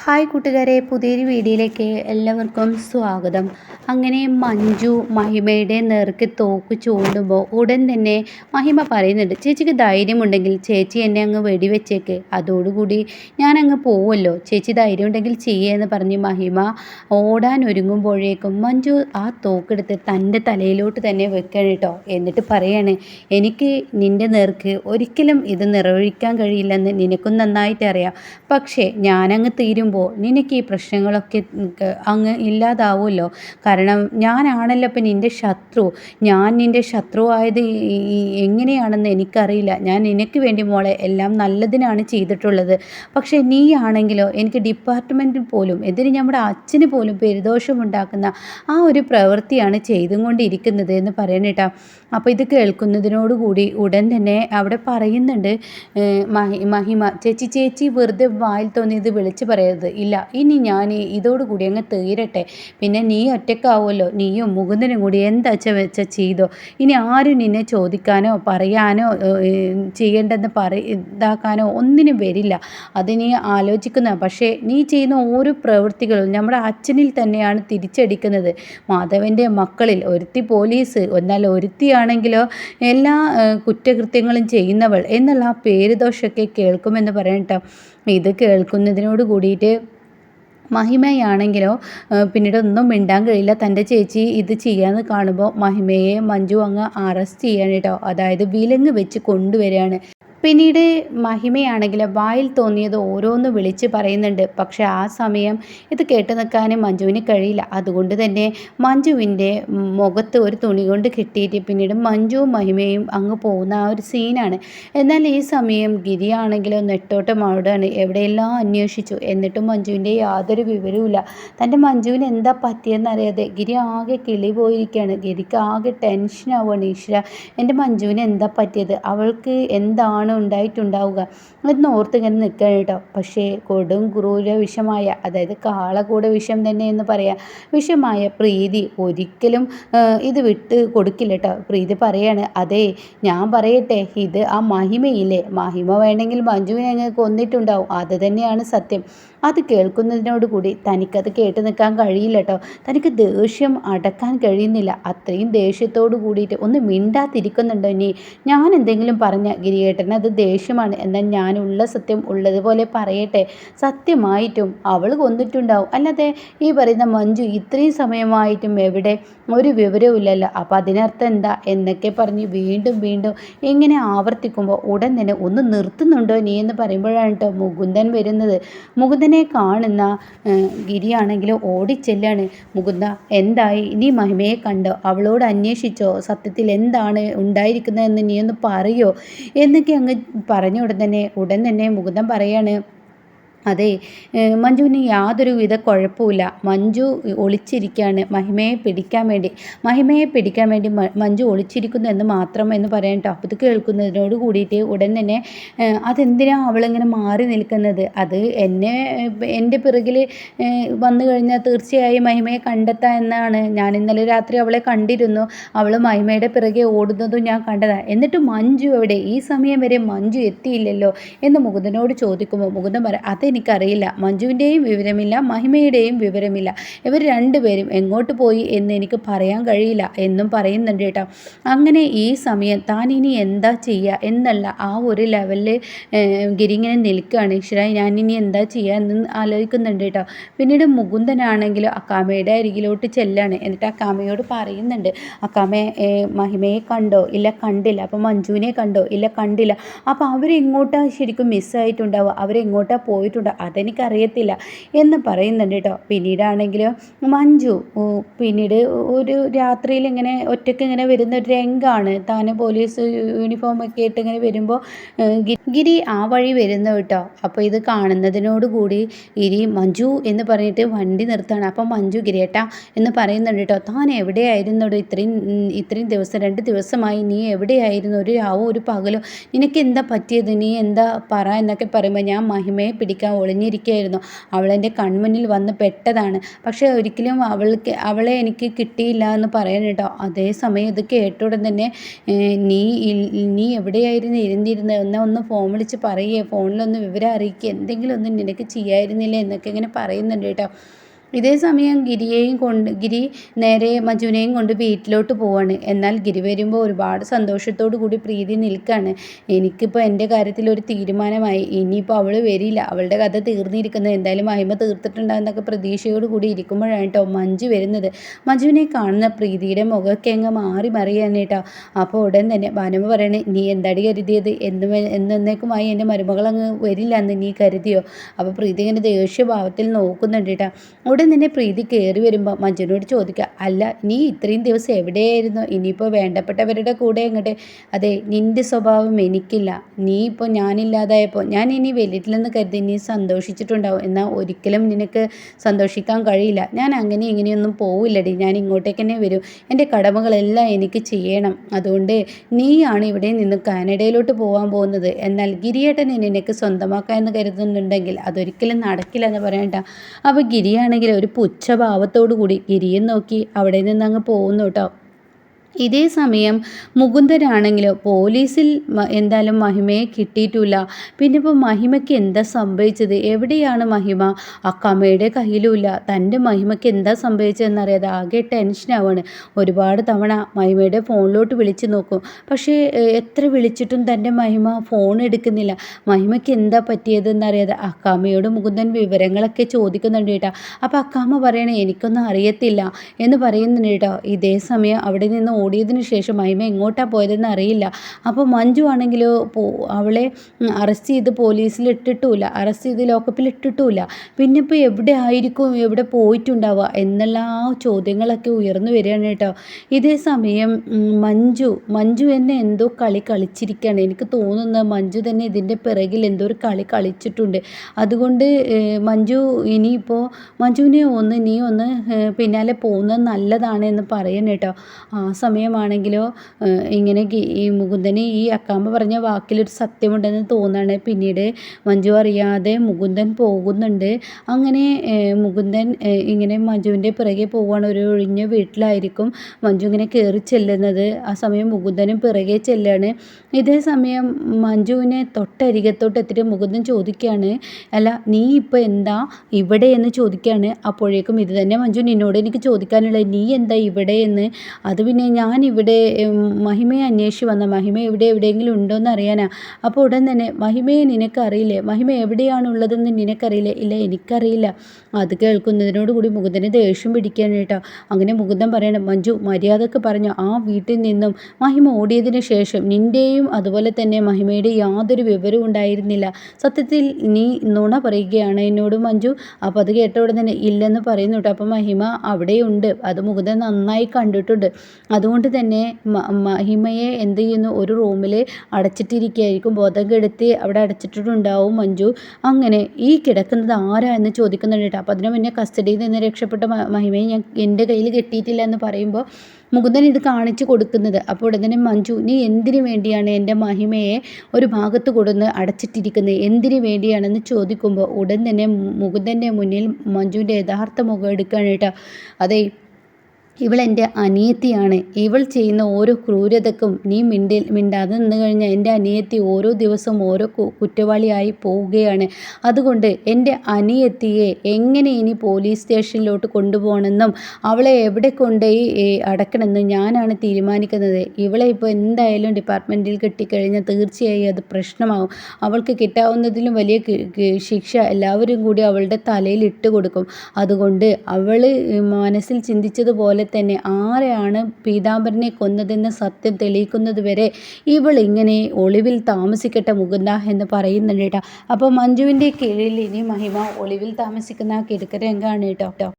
Hi കൂട്ടുകാരെ പുതിയൊരു വീഡിയോയിലേക്ക് എല്ലാവർക്കും സ്വാഗതം. അങ്ങനെ മഞ്ജു മഹിമയുടെ നേർക്ക് തോക്ക് ചൂണ്ടുമ്പോൾ ഉടൻ തന്നെ മഹിമ പറയുന്നുണ്ട് ചേച്ചിക്ക് ധൈര്യമുണ്ടെങ്കിൽ ചേച്ചി എന്നെ അങ്ങ് വെടിവെച്ചേക്ക്. അതോടുകൂടി ഞാൻ പോവുമല്ലോ. ചേച്ചി ധൈര്യം ഉണ്ടെങ്കിൽ ചെയ്യുമെന്ന് പറഞ്ഞ് മഹിമ ഓടാൻ ഒരുങ്ങുമ്പോഴേക്കും മഞ്ജു ആ തോക്കെടുത്ത് തന്റെ തലയിലോട്ട് തന്നെ വെക്കണം കേട്ടോ. എന്നിട്ട് പറയാണ് എനിക്ക് നിന്റെ നേർക്ക് ഒരിക്കലും ഇത് നിറവഴിക്കാൻ കഴിയില്ലെന്ന് നിനക്കും നന്നായിട്ട് അറിയാം പക്ഷേ ഞാനങ്ങ് തീരുമ്പോൾ നിനക്ക് ഈ പ്രശ്നങ്ങളൊക്കെ അങ്ങ് ഇല്ലാതാവുമല്ലോ. കാരണം ഞാനാണല്ലോ ഇപ്പം നിന്റെ ശത്രു. ഞാൻ നിന്റെ ശത്രു ആയത് ഈ എങ്ങനെയാണെന്ന് എനിക്കറിയില്ല. ഞാൻ നിനക്ക് വേണ്ടി മോളെ എല്ലാം നല്ലതിനാണ് ചെയ്തിട്ടുള്ളത്. പക്ഷേ നീ ആണെങ്കിലോ എനിക്ക് ഡിപ്പാർട്ട്മെന്റിൽ പോലും എതിരെ നമ്മുടെ അച്ഛന് പോലും പെരുദോഷമുണ്ടാക്കുന്ന ആ ഒരു പ്രവൃത്തിയാണ് ചെയ്തും കൊണ്ടിരിക്കുന്നത് എന്ന് പറയണേട്ടാ അപ്പോൾ ഇത് കേൾക്കുന്നതിനോടുകൂടി ഉടൻ തന്നെ അവിടെ പറയുന്നുണ്ട് മഹിമ. ചേച്ചി ചേച്ചി വെറുതെ വായിൽ തോന്നിയത് വിളിച്ച് പറയരുത്. ഇല്ല ഇനി ഞാൻ ഇതോടുകൂടി അങ്ങ് തീരട്ടെ. പിന്നെ നീ ഒറ്റക്കാവുമല്ലോ നീയും മുകുന്ദനും കൂടി എന്താച്ച വെച്ച ചെയ്തോ? ഇനി ആരും നിന്നെ ചോദിക്കാനോ പറയാനോ ചെയ്യേണ്ടെന്ന് പറ ഇതാക്കാനോ ഒന്നിനും വരില്ല. അത് നീ ആലോചിക്കുന്ന പക്ഷേ നീ ചെയ്യുന്ന ഓരോ പ്രവൃത്തികളും നമ്മുടെ അച്ഛനിൽ തന്നെയാണ് തിരിച്ചടിക്കുന്നത്. മാധവന്റെ മക്കളിൽ ഒരുത്തി പോലീസ് എന്നാൽ ഒരുത്തിയാണെങ്കിലോ എല്ലാ കുറ്റകൃത്യങ്ങളും ചെയ്യുന്നവൾ എന്നുള്ള ആ പേരുദോഷമൊക്കെ കേൾക്കുമെന്ന് പറയട്ടോ ഇത് കേൾക്കുന്നതിനോട് കൂടിയിട്ട് മഹിമയാണെങ്കിലോ പിന്നീട് ഒന്നും മിണ്ടാൻ കഴിയില്ല. തന്റെ ചേച്ചി ഇത് ചെയ്യാന്ന് കാണുമ്പോൾ മഹിമയെ മഞ്ജു അങ്ങ് അറസ്റ്റ് ചെയ്യാണ് കേട്ടോ. അതായത് വിലങ്ങ് വെച്ച് കൊണ്ടുവരികയാണ്. പിന്നീട് മഹിമയാണെങ്കിൽ വായിൽ തോന്നിയത് ഓരോന്ന് വിളിച്ച് പറയുന്നുണ്ട്. പക്ഷെ ആ സമയം ഇത് കേട്ട് നിൽക്കാനും മഞ്ജുവിന് കഴിയില്ല. അതുകൊണ്ട് തന്നെ മഞ്ജുവിന്റെ മുഖത്ത് ഒരു തുണി കൊണ്ട് കിട്ടിയിട്ട് പിന്നീട് മഞ്ജുവും മഹിമയും അങ്ങ് പോകുന്ന ആ ഒരു സീനാണ്. എന്നാൽ ഈ സമയം ഗിരിയാണെങ്കിലോ നെട്ടോട്ടം അവിടെയാണ് എവിടെയെല്ലാം അന്വേഷിച്ചു? എന്നിട്ടും മഞ്ജുവിന്റെ യാതൊരു വിവരവുമില്ല. തന്റെ മഞ്ജുവിന് എന്താ പറ്റിയെന്നറിയാതെ ഗിരി ആകെ കിളി പോയിരിക്കുകയാണ്. ഗിരിക്ക് ആകെ ടെൻഷൻ ആവുകയാണ് ഈശ്വര. എന്റെ മഞ്ജുവിന് എന്താ പറ്റിയത്? അവൾക്ക് എന്താണ് ഉണ്ടായിട്ടുണ്ടാവുക. എന്ന് ഓർത്ത് ഇങ്ങനെ നിൽക്കണം കേട്ടോ. പക്ഷേ കൊടും ക്രൂര വിഷമായ അതായത് കാളകൂട വിഷം തന്നെ എന്ന് പറയാം വിഷമായ പ്രീതി ഒരിക്കലും ഇത് വിട്ട് കൊടുക്കില്ല കേട്ടോ. പ്രീതി പറയാണ് അതെ ഞാൻ പറയട്ടെ ഇത് ആ മഹിമയില്ലേ? മഹിമ വേണമെങ്കിൽ മഞ്ജുവിനെ അങ്ങ് കൊന്നിട്ടുണ്ടാവും. അത് തന്നെയാണ് സത്യം. അത് കേൾക്കുന്നതിനോട് കൂടി തനിക്കത് കേട്ട് നിൽക്കാൻ കഴിയില്ല കേട്ടോ. തനിക്ക് ദേഷ്യം അടക്കാൻ കഴിയുന്നില്ല. അത്രയും ദേഷ്യത്തോട് കൂടിയിട്ട് ഒന്ന് മിണ്ടാതിരിക്കുന്നുണ്ടോ ഇനി? ഞാൻ എന്തെങ്കിലും പറഞ്ഞ ഗിരിയേട്ടന് അത് ദേഷ്യമാണ്. എന്നാൽ ഞാനുള്ള സത്യം ഉള്ളതുപോലെ പറയട്ടെ. സത്യമായിട്ടും അവൾ കൊന്നിട്ടുണ്ടാവും. അല്ലാതെ ഈ പറയുന്ന മഞ്ജു ഇത്രയും സമയമായിട്ടും എവിടെ? ഒരു വിവരവുമില്ലല്ലോ അപ്പോൾ അതിനർത്ഥം എന്താ? എന്നൊക്കെ പറഞ്ഞ് വീണ്ടും വീണ്ടും ഇങ്ങനെ ആവർത്തിക്കുമ്പോൾ ഉടൻ തന്നെ ഒന്ന് നിർത്തുന്നുണ്ടോ നീ എന്ന് പറയുമ്പോഴാണ് കേട്ടോ മുകുന്ദൻ വരുന്നത്. മുകുന്ദനെ കാണുന്ന ഗിരിയാണെങ്കിൽ ഓടിച്ചെല്ലാണ്. മുകുന്ദ എന്തായി? നീ മഹിമയെ കണ്ടോ? അവളോട് അന്വേഷിച്ചോ? സത്യത്തിൽ എന്താണ് ഉണ്ടായിരിക്കുന്നതെന്ന് നീ ഒന്ന് പറയോ? എന്നൊക്കെ അങ്ങ് പറഞ്ഞ ഉടൻ തന്നെ ഉടൻ തന്നെ മുകുന്ദൻ പറയാണ് അതെ മഞ്ജുവിന് യാതൊരു വിധ കുഴപ്പമില്ല മഞ്ജു ഒളിച്ചിരിക്കുകയാണ് മഹിമയെ പിടിക്കാൻ വേണ്ടി മഹിമയെ പിടിക്കാൻ വേണ്ടി മഞ്ജു ഒളിച്ചിരിക്കുന്നു എന്ന് മാത്രം എന്ന് പറയാൻ കേട്ടോ ഇത് കേൾക്കുന്നതിനോട് കൂടിയിട്ട് ഉടൻ തന്നെ അതെന്തിനാ അവളിങ്ങനെ മാറി നിൽക്കുന്നത്? അത് എന്നെ എന്റെ പിറകിൽ വന്നു കഴിഞ്ഞാൽ തീർച്ചയായും മഹിമയെ കണ്ടെത്താം എന്നാണ്. ഞാൻ ഇന്നലെ രാത്രി അവളെ കണ്ടിരുന്നു. അവൾ മഹിമയുടെ പിറകെ ഓടുന്നതും ഞാൻ കണ്ടതാണ് എന്നിട്ട് മഞ്ജു എവിടെ? ഈ സമയം വരെ മഞ്ജു എത്തിയില്ലല്ലോ എന്ന് മുകുന്ദനോട് ചോദിക്കുമ്പോൾ മുകുന്ദൻ പറയും അതെനിക്കറിയില്ല മഞ്ജുവിന്റെയും വിവരമില്ല മഹിമയുടെയും വിവരമില്ല. ഇവർ രണ്ടുപേരും എങ്ങോട്ട് പോയി എന്ന് എനിക്ക് പറയാൻ കഴിയില്ല എന്നും പറയുന്നുണ്ട് കേട്ടോ. അങ്ങനെ ഈ സമയം താൻ ഇനി എന്താ ചെയ്യുക എന്നല്ല ആ ഒരു ലെവലിൽ ഗിരിങ്ങനെ നിൽക്കുകയാണ് ഈശ്വര ഞാൻ ഇനി എന്താ ചെയ്യുക എന്ന് ആലോചിക്കുന്നുണ്ട് കേട്ടോ. പിന്നീട് മുകുന്ദനാണെങ്കിലും അക്കാമയുടെ അരികിലോട്ട് ചെല്ലാണ്. എന്നിട്ട് അക്കാമയോട് പറയുന്നുണ്ട് അക്കാമ മഹിമയെ കണ്ടോ? ഇല്ല കണ്ടില്ല. അപ്പോൾ മഞ്ജുവിനെ കണ്ടോ? ഇല്ല കണ്ടില്ല. അപ്പോൾ അവരെങ്ങോട്ടാണ് ശരിക്കും മിസ്സായിട്ടുണ്ടാവുക അവരെങ്ങോട്ടാണ് പോയിട്ടുണ്ടാവുക? അതെനിക്കറിയത്തില്ല എന്ന് പറയുന്നുണ്ട് കേട്ടോ. പിന്നീടാണെങ്കിൽ മഞ്ജു പിന്നീട് ഒരു രാത്രിയിൽ ഇങ്ങനെ ഒറ്റയ്ക്ക് ഇങ്ങനെ വരുന്ന ഒരു രംഗമാണ് താൻ പോലീസ് യൂണിഫോം ഒക്കെ ഇട്ട് ഇങ്ങനെ വരുമ്പോൾ ഗിരി ആ വഴി വരുന്നു കേട്ടോ. അപ്പോൾ ഇത് കാണുന്നതിനോട് കൂടി ഇരി മഞ്ജു എന്ന് പറഞ്ഞിട്ട് വണ്ടി നിർത്താണ് അപ്പോൾ മഞ്ജു ഗിരിയേട്ട എന്ന് പറയുന്നുണ്ട് കേട്ടോ. താൻ എവിടെയായിരുന്നോടോ ഇത്രയും ഇത്രയും ദിവസം രണ്ട് ദിവസമായി നീ എവിടെയായിരുന്നു? ഒരു രാവും ഒരു പകലും. നിനക്ക് എന്താ പറ്റിയത്? നീ എന്താ പറ എന്നൊക്കെ പറയുമ്പോൾ ഞാൻ മഹിമയെ പിടിക്കാൻ ഒളിഞ്ഞിരിക്കുകയായിരുന്നു അവളെന്റെ കൺമുന്നിൽ വന്ന് പെട്ടതാണ്. പക്ഷേ ഒരിക്കലും അവൾക്ക് അവളെ എനിക്ക് കിട്ടിയില്ല എന്ന് പറയാൻ കേട്ടോ. അതേസമയം ഇത് കേട്ട ഉടൻ തന്നെ നീ നീ എവിടെയായിരുന്നു ഇരുന്നിരുന്നത് എന്നാൽ ഒന്ന് ഫോൺ വിളിച്ച് പറയേ. ഫോണിലൊന്ന് വിവരം അറിയിക്കുക എന്തെങ്കിലും ഒന്ന് നിനക്ക് ചെയ്യായിരുന്നില്ലേ എന്നൊക്കെ ഇങ്ങനെ പറയുന്നുണ്ട് കേട്ടോ. ഇതേ സമയം ഗിരിയെയും കൊണ്ട് ഗിരി നേരെ മജുനെയും കൊണ്ട് വീട്ടിലോട്ട് പോവാണ്. എന്നാൽ ഗിരി വരുമ്പോൾ ഒരുപാട് സന്തോഷത്തോടു കൂടി പ്രീതി നിൽക്കുകയാണ് എനിക്കിപ്പോൾ എന്റെ കാര്യത്തിൽ ഒരു തീരുമാനമായി. ഇനിയിപ്പോൾ അവൾ വരില്ല. അവളുടെ കഥ തീർന്നിരിക്കുന്നത് എന്തായാലും മഹിമ തീർത്തിട്ടുണ്ടാകുന്നൊക്കെ പ്രതീക്ഷയോട് കൂടി ഇരിക്കുമ്പോഴാണ് കേട്ടോ മഞ്ജു വരുന്നത്. മഞ്ജുവിനെ കാണുന്ന പ്രീതിയുടെ മുഖമൊക്കെ അങ്ങ് മാറി മറിയാണ് കേട്ടോ. അപ്പോൾ ഉടൻ തന്നെ ഭാനമ്മ പറയണേ നീ എന്താടി കരുതിയത്? എന്ന് എന്നേക്കുമായി എന്റെ മരുമകൾ അങ്ങ് വരില്ല എന്ന് നീ കരുതിയോ? അപ്പോൾ പ്രീതി ഇങ്ങനെ ദേഷ്യഭാവത്തിൽ നോക്കുന്നുണ്ട് കേട്ടോ. ഉടൻ തന്നെ പ്രീതി കയറി വരുമ്പോൾ മഞ്ജുനോട് ചോദിക്കുക അല്ല നീ ഇത്രയും ദിവസം എവിടെയായിരുന്നു? ഇനിയിപ്പോൾ വേണ്ടപ്പെട്ടവരുടെ കൂടെ എങ്ങോട്ട്? അതെ നിന്റെ സ്വഭാവം എനിക്കില്ല. നീ ഇപ്പോൾ ഞാനില്ലാതായപ്പോൾ ഞാൻ ഇനി വെല്ലിട്ടില്ലെന്ന് കരുതി നീ സന്തോഷിച്ചിട്ടുണ്ടാവും. എന്നാൽ ഒരിക്കലും നിനക്ക് സന്തോഷിക്കാൻ കഴിയില്ല. ഞാൻ അങ്ങനെ ഇങ്ങനെയൊന്നും പോവില്ലടി. ഞാൻ ഇങ്ങോട്ടേക്ക് തന്നെ വരും. എന്റെ കടമകളെല്ലാം എനിക്ക് ചെയ്യണം. അതുകൊണ്ട് നീയാണ് ഇവിടെ നിന്ന് കാനഡയിലോട്ട് പോകാൻ പോകുന്നത്. എന്നാൽ ഗിരിയേട്ടൻ നിനക്ക് സ്വന്തമാക്കാൻ എന്ന് കരുതുന്നുണ്ടെങ്കിൽ അതൊരിക്കലും നടക്കില്ല എന്ന് പറയണ്ട. അപ്പോൾ ഗിരിയാണെങ്കിൽ ഒരു പുച്ഛഭാവത്തോടു കൂടി ഗിരിയെ നോക്കി അവിടെ നിന്ന് അങ്ങ് പോകുന്നു കേട്ടോ. ഇതേ സമയം മുകുന്ദരാണെങ്കിലോ പോലീസിൽ എന്തായാലും മഹിമയെ കിട്ടിയിട്ടില്ല പിന്നെ ഇപ്പോൾ മഹിമയ്ക്ക് എന്താ സംഭവിച്ചത്? എവിടെയാണ് മഹിമ? അക്കമ്മയുടെ കയ്യിലുമില്ല. തന്റെ മഹിമയ്ക്ക് എന്താ സംഭവിച്ചതെന്നറിയാതെ ആകെ ടെൻഷനാവാണ് ഒരുപാട് തവണ മഹിമയുടെ ഫോണിലോട്ട് വിളിച്ച് നോക്കും. പക്ഷേ എത്ര വിളിച്ചിട്ടും തന്റെ മഹിമ ഫോൺ എടുക്കുന്നില്ല. മഹിമയ്ക്ക് എന്താ പറ്റിയതെന്നറിയാതെ അക്കാമ്മയോട് മുകുന്ദൻ വിവരങ്ങളൊക്കെ ചോദിക്കുന്നുണ്ട് കേട്ടോ. അപ്പോൾ അക്കാമ്മ പറയണേ എനിക്കൊന്നും അറിയത്തില്ല എന്ന് പറയുന്നുണ്ട് കേട്ടോ. ഇതേ സമയം അവിടെ നിന്ന് ഓടിയതിന് ശേഷം മഹിമ എങ്ങോട്ടാണ് പോയതെന്ന് അറിയില്ല. അപ്പോൾ മഞ്ജു ആണെങ്കിലോ അവളെ അറസ്റ്റ് ചെയ്ത് പോലീസിൽ ഇട്ടിട്ടുമില്ല അറസ്റ്റ് ചെയ്ത് ലോക്കപ്പിൽ ഇട്ടിട്ടുമില്ല പിന്നെ ഇപ്പോൾ എവിടെ ആയിരിക്കും എവിടെ പോയിട്ടുണ്ടാവുക എന്നുള്ള ആ ചോദ്യങ്ങളൊക്കെ ഉയർന്നു വരികയാണ് കേട്ടോ. ഇതേ സമയം മഞ്ജു മഞ്ജു എന്നെ എന്തോ കളി കളിച്ചിരിക്കുകയാണ്. എനിക്ക് തോന്നുന്നത് മഞ്ജു തന്നെ ഇതിന്റെ പിറകിൽ എന്തോ ഒരു കളി കളിച്ചിട്ടുണ്ട്. അതുകൊണ്ട് മഞ്ജു ഇനിയിപ്പോൾ മഞ്ജുവിനെ ഒന്ന് നീ ഒന്ന് പിന്നാലെ പോകുന്നത് നല്ലതാണ് എന്ന് പറയണം കേട്ടോ. ആ സമയം സമയമാണെങ്കിലോ ഇങ്ങനെ ഈ മുകുന്ദന് ഈ അക്കാമ്പ പറഞ്ഞ വാക്കിലൊരു സത്യമുണ്ടെന്ന് തോന്നാണ്. പിന്നീട് മഞ്ജു അറിയാതെ മുകുന്ദൻ പോകുന്നുണ്ട്. അങ്ങനെ മുകുന്ദൻ ഇങ്ങനെ മഞ്ജുവിന്റെ പിറകെ പോവുകയാണ്. ഒരു ഒഴിഞ്ഞ വീട്ടിലായിരിക്കും മഞ്ജു ഇങ്ങനെ കയറി ചെല്ലുന്നത്. ആ സമയം മുകുന്ദനും പിറകെ ചെല്ലാണ്. ഇതേ സമയം മഞ്ജുവിനെ തൊട്ടരികത്തോട്ട് എത്തിയിട്ട് മുകുന്ദൻ ചോദിക്കുകയാണ് അല്ല നീ ഇപ്പോൾ എന്താ ഇവിടെ എന്ന് ചോദിക്കുകയാണ്. അപ്പോഴേക്കും ഇത് തന്നെ മഞ്ജു നിന്നോട് എനിക്ക് ചോദിക്കാനുള്ളത്. നീ എന്താ ഇവിടെ എന്ന്? അത് പിന്നെ ഞാൻ ഇവിടെ മഹിമയെ അന്വേഷിച്ച് വന്ന മഹിമ ഇവിടെ എവിടെയെങ്കിലും ഉണ്ടോയെന്ന് അറിയാനാ. അപ്പോൾ ഉടൻ തന്നെ മഹിമയെ നിനക്കറിയില്ലേ? മഹിമ എവിടെയാണുള്ളതെന്ന് നിനക്കറിയില്ലേ? ഇല്ല എനിക്കറിയില്ല. അത് കേൾക്കുന്നതിനോട് കൂടി മുകുന്ദന് ദേഷ്യം പിടിക്കാൻ കേട്ടോ. അങ്ങനെ മുകുന്ദൻ പറയണം മഞ്ജു മര്യാദയ്ക്ക് പറഞ്ഞു. ആ വീട്ടിൽ നിന്നും മഹിമ ഓടിയതിന് ശേഷം നിന്റെയും അതുപോലെ തന്നെ മഹിമയുടെ യാതൊരു വിവരവും ഉണ്ടായിരുന്നില്ല. സത്യത്തിൽ നീ നുണ പറയുകയാണ് എന്നോട് മഞ്ജു. അപ്പോൾ അത് കേട്ട ഉടൻ തന്നെ ഇല്ലെന്ന് പറയുന്നു കേട്ടോ. അപ്പോൾ മഹിമ അവിടെയുണ്ട്. അത് മുകുന്ദൻ നന്നായി കണ്ടിട്ടുണ്ട്. അതുകൊണ്ട് തന്നെ മഹിമയെ എന്ത് ചെയ്യുന്നു? ഒരു റൂമിൽ അടച്ചിട്ടിരിക്കുകയായിരിക്കും. ബോധം കെടുത്തി അവിടെ അടച്ചിട്ടുണ്ടാവും മഞ്ജു. അങ്ങനെ ഈ കിടക്കുന്നത് ആരാ എന്ന് ചോദിക്കുന്നുണ്ട് കേട്ടോ. അപ്പോൾ അതിനു മുന്നേ കസ്റ്റഡിയിൽ നിന്ന് രക്ഷപ്പെട്ട മഹിമയെ ഞാൻ എന്റെ കയ്യിൽ കെട്ടിയിട്ടില്ല എന്ന് പറയുമ്പോൾ മുകുന്ദൻ ഇത് കാണിച്ചു കൊടുക്കുന്നത്. അപ്പോൾ ഉടനെ മഞ്ജു നീ എന്തിനു വേണ്ടിയാണ് എന്റെ മഹിമയെ ഒരു ഭാഗത്ത് കൊടുന്ന് അടച്ചിട്ടിരിക്കുന്നത് എന്തിനു വേണ്ടിയാണെന്ന് ചോദിക്കുമ്പോൾ ഉടൻ തന്നെ മുകുന്ദന്റെ മുന്നിൽ മഞ്ജുവിന്റെ യഥാർത്ഥ മുഖം എടുക്കാനായിട്ട് അതെ ഇവൾ എന്റെ അനിയത്തിയാണ്. ഇവൾ ചെയ്യുന്ന ഓരോ ക്രൂരതക്കും നീ മിണ്ടി മിണ്ടാതെ നിന്ന് കഴിഞ്ഞാൽ എന്റെ അനിയത്തി ഓരോ ദിവസവും ഓരോ കുറ്റവാളിയായി പോവുകയാണ്. അതുകൊണ്ട് എന്റെ അനിയത്തിയെ എങ്ങനെ ഇനി പോലീസ് സ്റ്റേഷനിലോട്ട് കൊണ്ടുപോകണമെന്നും അവളെ എവിടെ കൊണ്ടുപോയി അടക്കണമെന്നും ഞാനാണ് തീരുമാനിക്കുന്നത്. ഇവളെ ഇപ്പോൾ എന്തായാലും ഡിപ്പാർട്ട്മെന്റിൽ കിട്ടിക്കഴിഞ്ഞാൽ തീർച്ചയായും അത് പ്രശ്നമാകും അവൾക്ക് കിട്ടാവുന്നതിലും വലിയ ശിക്ഷ എല്ലാവരും കൂടി അവളുടെ തലയിൽ ഇട്ട് കൊടുക്കും. അതുകൊണ്ട് അവൾ മനസ്സിൽ ചിന്തിച്ചതുപോലെ തന്നെ ആരെയാണ് പീതാംബരനെ കൊന്നതെന്ന് സത്യം തെളിയിക്കുന്നത് വരെ ഇവൾ ഇങ്ങനെ ഒളിവിൽ താമസിക്കട്ടെ മുകുന്ദ എന്ന് പറയുന്നുണ്ട് കേട്ടോ. അപ്പോൾ മഞ്ജുവിന്റെ കീഴിൽ ഇനി മഹിമ ഒളിവിൽ താമസിക്കുന്ന കിടക്കരംഗാണ് കേട്ടോ.